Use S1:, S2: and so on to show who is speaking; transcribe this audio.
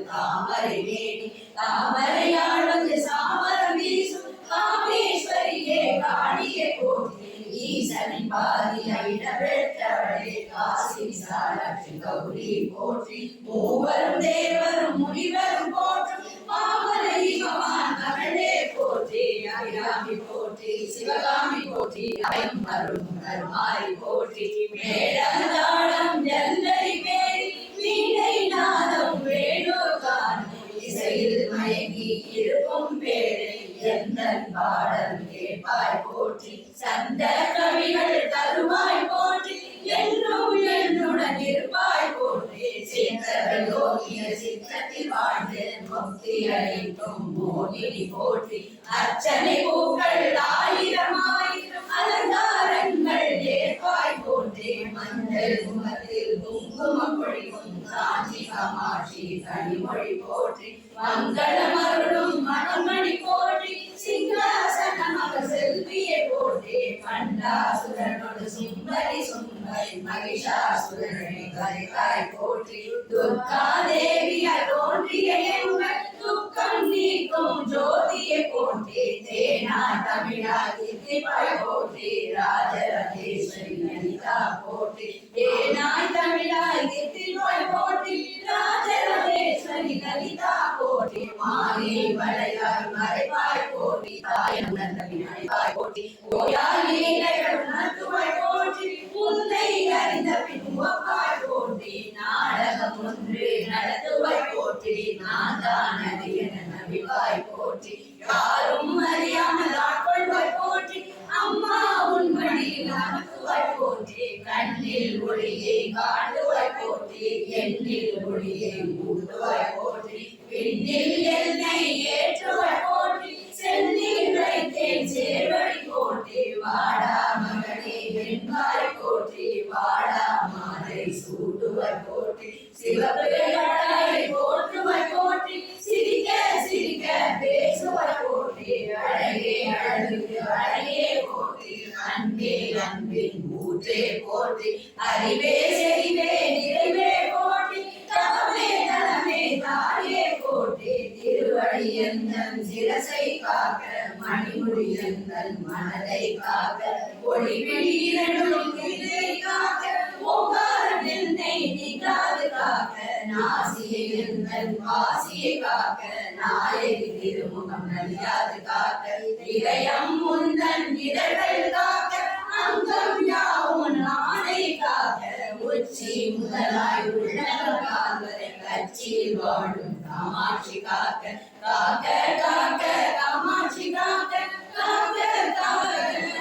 S1: தாமரை வேணி தாமரையாள் சாமரம் வீசும். காமேஸ்வரியே காணியே போற்றி. ஈசனின் பாதிய இடவெட்டவளே காசி சாலட்சி கௌரி போற்றி. மூவரும் தேவரும் முனிவரும் போற்றும். மாமலை பவான் மகளே போற்றி. அபிராமி போற்றி. சிவகாமி போற்றி. அயம் அருள் கருமாரி போற்றி ஜல்லரி மேரி. வீணை நாதம் பாடல் கேட்பாய் போற்றி சந்த கவிகள் தருவாய் போற்றி என்றும் என்னுடன் இருப்பாய் போற்றி. சித்தர்கள் சித்தத்தில் வாழ்ந்து முக்தி அளிக்கும் மோகினி போற்றி. அர்ச்சனை பூக்கள் அலங்காரங்கள் ஏற்பாய் போற்றி. மஞ்சள் முகத்தில் குங்குமம் காஞ்சி காமாட்சி கனிமொழி போற்றி. மங்களம் அருளும் சுந்தரி சுந்தரி மகிஷாசுரனை கரிகாய் போற்றி துர்கா தேவிய தோன்றிய எங்கள் துக்கம் நீக்கும் ஜோதியை போற்றி தேனா தமிழா தித்திப்பாய் போற்றி போற்றி மாறி வளையாய் மறைப்பாய் போற்றி தாயமுடன் விநாயகாய் போற்றி ஓயாய் லீலைகள் உணர்த்துவாய் போற்றி உன்னை அறிந்த பின் உவப்பாய் போற்றி நாடகம் ஒன்று நடத்துவாய் போற்றி நான்தான் என நபிவாய் போற்றி யாரும் அறியாமல் ஆட்கொள்வாய் போற்றி அம்மா உன் மடியில் அமர்த்துவாய் போற்றி கண்ணில் ஒளியை காட்டுவாய் போற்றி எண்ணில் ஒளியை ஊட்டுவாய் போற்றி. அன்பே அன்பின் ஊற்றே போற்றி. அறிவே செறிவே நிறைவே காக்க மணிமுடி எந்தன் மனதை காக்க ஒளிவிழி இரண்டும் இதை காக்க ஓங்காரம் என்னை நீக்காது காக்க நாசியை எந்தன் வாசியை காக்க நாயகி திருமுகம் நலியாது காக்க இதயம் முந்தன் இதழ்கள் காக்க அங்கம் யாவும் நானை காக்க உச்சி முதலாய் உள்ளங்கள் காக்க கட்சியில் வாழும் காமாட்சி காக்க காக்க காக்க காமாட்சி காக்க காக்க காக்க